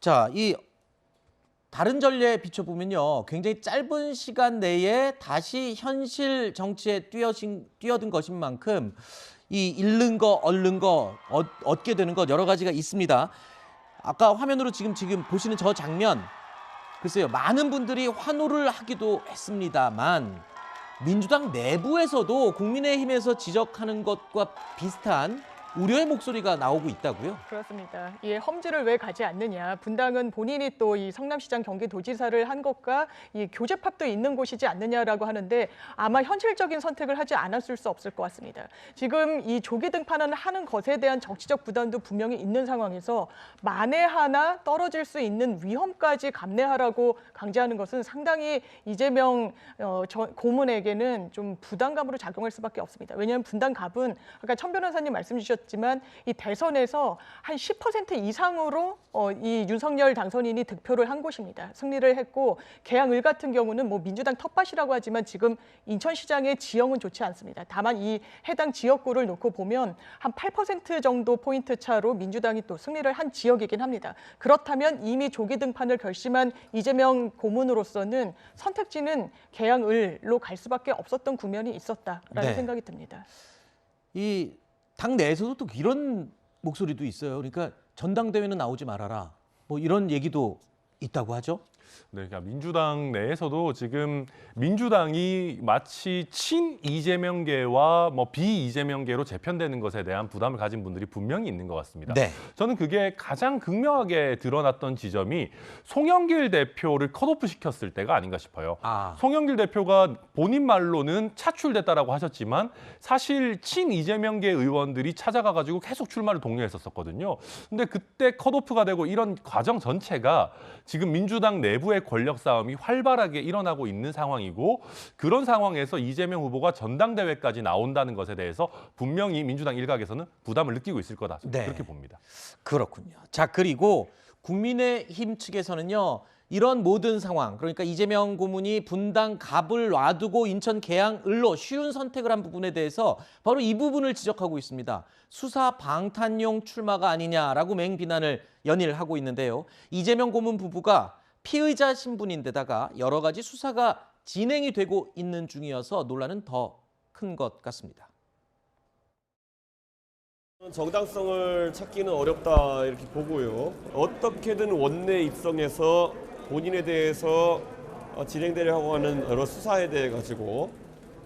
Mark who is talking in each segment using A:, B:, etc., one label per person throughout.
A: 자, 이 다른 전례에 비춰보면요. 굉장히 짧은 시간 내에 다시 현실 정치에 뛰어신, 뛰어든 것인 만큼 이 잃는 거, 얻는 거, 얻, 얻게 되는 것 여러 가지가 있습니다. 아까 화면으로 지금 지금 보시는 저 장면 글쎄요. 많은 분들이 환호를 하기도 했습니다만 민주당 내부에서도 국민의힘에서 지적하는 것과 비슷한 우려의 목소리가 나오고 있다고요.
B: 그렇습니다. 이 험지를 왜 가지 않느냐. 분당은 본인이 또 이 성남시장 경기도지사를 한 것과 이 교제팝도 있는 곳이지 않느냐라고 하는데 아마 현실적인 선택을 하지 않았을 수 없을 것 같습니다. 지금 이 조기 등판을 하는 것에 대한 정치적 부담도 분명히 있는 상황에서 만에 하나 떨어질 수 있는 위험까지 감내하라고 강제하는 것은 상당히 이재명 어, 저- 고문에게는 좀 부담감으로 작용할 수밖에 없습니다. 왜냐하면 분당 갑은 아까 천 변호사님 말씀 주셨 지만 이 대선에서 한 10% 이상으로 어, 이 윤석열 당선인이 득표를 한 곳입니다. 승리를 했고 계양을 같은 경우는 뭐 민주당 텃밭이라고 하지만 지금 인천시장의 지형은 좋지 않습니다. 다만 이 해당 지역구를 놓고 보면 한 8% 정도 포인트 차로 민주당이 또 승리를 한 지역이긴 합니다. 그렇다면 이미 조기 등판을 결심한 이재명 고문으로서는 선택지는 계양을로 갈 수밖에 없었던 국면이 있었다라는
A: 네.
B: 생각이 듭니다.
A: 이 당 내에서도 또 이런 목소리도 있어요. 그러니까 전당대회는 나오지 말아라. 뭐 이런 얘기도 있다고 하죠.
C: 네, 그러니까 민주당 내에서도 지금 민주당이 마치 친 이재명계와 뭐 비 이재명계로 재편되는 것에 대한 부담을 가진 분들이 분명히 있는 것 같습니다.
A: 네.
C: 저는 그게 가장 극명하게 드러났던 지점이 송영길 대표를 컷오프 시켰을 때가 아닌가 싶어요.
A: 아,
C: 송영길 대표가 본인 말로는 차출됐다라고 하셨지만 사실 친 이재명계 의원들이 찾아가 가지고 계속 출마를 독려했었거든요. 근데 그때 컷오프가 되고 이런 과정 전체가 지금 민주당 내 부의 권력 싸움이 활발하게 일어나고 있는 상황이고 그런 상황에서 이재명 후보가 전당대회까지 나온다는 것에 대해서 분명히 민주당 일각에서는 부담을 느끼고 있을 거다.
A: 네.
C: 그렇게 봅니다.
A: 그렇군요. 자, 그리고 국민의힘 측에서는요. 이런 모든 상황, 그러니까 이재명 고문이 분당 갑을 놔두고 인천 계양 을로 쉬운 선택을 한 부분에 대해서 바로 이 부분을 지적하고 있습니다. 수사 방탄용 출마가 아니냐라고 맹비난을 연일 하고 있는데요. 이재명 고문 부부가 피의자 신분인데다가 여러 가지 수사가 진행이 되고 있는 중이어서 논란은 더 큰 것 같습니다.
D: 정당성을 찾기는 어렵다 이렇게 보고요. 어떻게든 원내 입성해서 본인에 대해서 어, 진행되려고 하는 여러 수사에 대해 가지고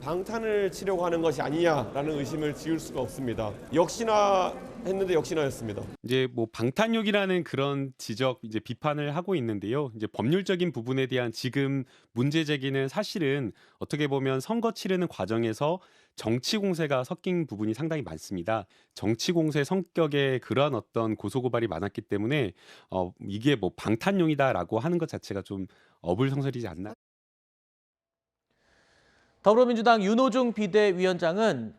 D: 방탄을 치려고 하는 것이 아니냐라는 의심을 지울 수가 없습니다. 역시나 했는데 역시나였습니다.
E: 이제 뭐 방탄욕이라는 그런 지적 이제 비판을 하고 있는데요. 이제 법률적인 부분에 대한 지금 문제 제기는 사실은 어떻게 보면 선거 치르는 과정에서 정치 공세가 섞인 부분이 상당히 많습니다. 정치 공세 성격의 그러한 어떤 고소 고발이 많았기 때문에 어 이게 뭐 방탄용이다라고 하는 것 자체가 좀 어불성설이지 않나.
A: 더불어민주당 윤호중 비대위원장은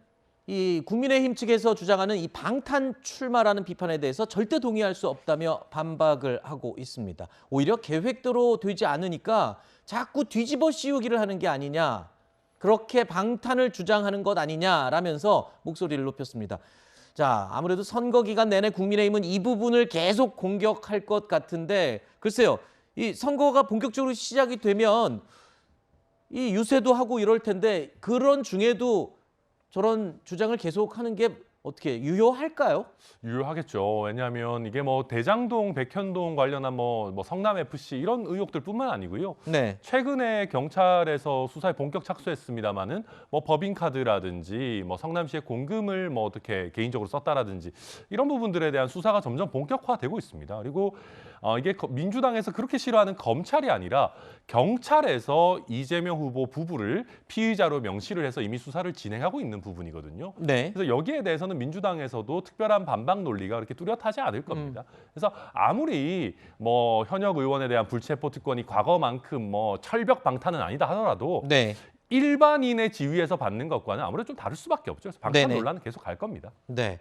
A: 이 국민의힘 측에서 주장하는 이 방탄 출마라는 비판에 대해서 절대 동의할 수 없다며 반박을 하고 있습니다. 오히려 계획대로 되지 않으니까 자꾸 뒤집어 씌우기를 하는 게 아니냐. 그렇게 방탄을 주장하는 것 아니냐라면서 목소리를 높였습니다. 자, 아무래도 선거 기간 내내 국민의힘은 이 부분을 계속 공격할 것 같은데 글쎄요. 이 선거가 본격적으로 시작이 되면 이 유세도 하고 이럴 텐데 그런 중에도 저런 주장을 계속하는 게 어떻게 유효할까요?
C: 유효하겠죠. 왜냐하면 이게 뭐 대장동, 백현동 관련한 뭐, 뭐 성남 FC 이런 의혹들뿐만 아니고요.
A: 네.
C: 최근에 경찰에서 수사에 본격 착수했습니다마는 뭐 법인카드라든지 뭐 성남시의 공금을 뭐 어떻게 개인적으로 썼다라든지 이런 부분들에 대한 수사가 점점 본격화되고 있습니다. 그리고 어, 이게 거- 민주당에서 그렇게 싫어하는 검찰이 아니라 경찰에서 이재명 후보 부부를 피의자로 명시를 해서 이미 수사를 진행하고 있는 부분이거든요.
A: 네.
C: 그래서 여기에 대해서는 민주당에서도 특별한 반박 논리가 그렇게 뚜렷하지 않을 겁니다. 그래서 아무리 뭐 현역 의원에 대한 불체포 특권이 과거만큼 뭐 철벽 방탄은 아니다 하더라도
A: 네.
C: 일반인의 지위에서 받는 것과는 아무래도 좀 다를 수밖에 없죠. 그래서 방탄
A: 네네.
C: 논란은 계속 갈 겁니다.
A: 네.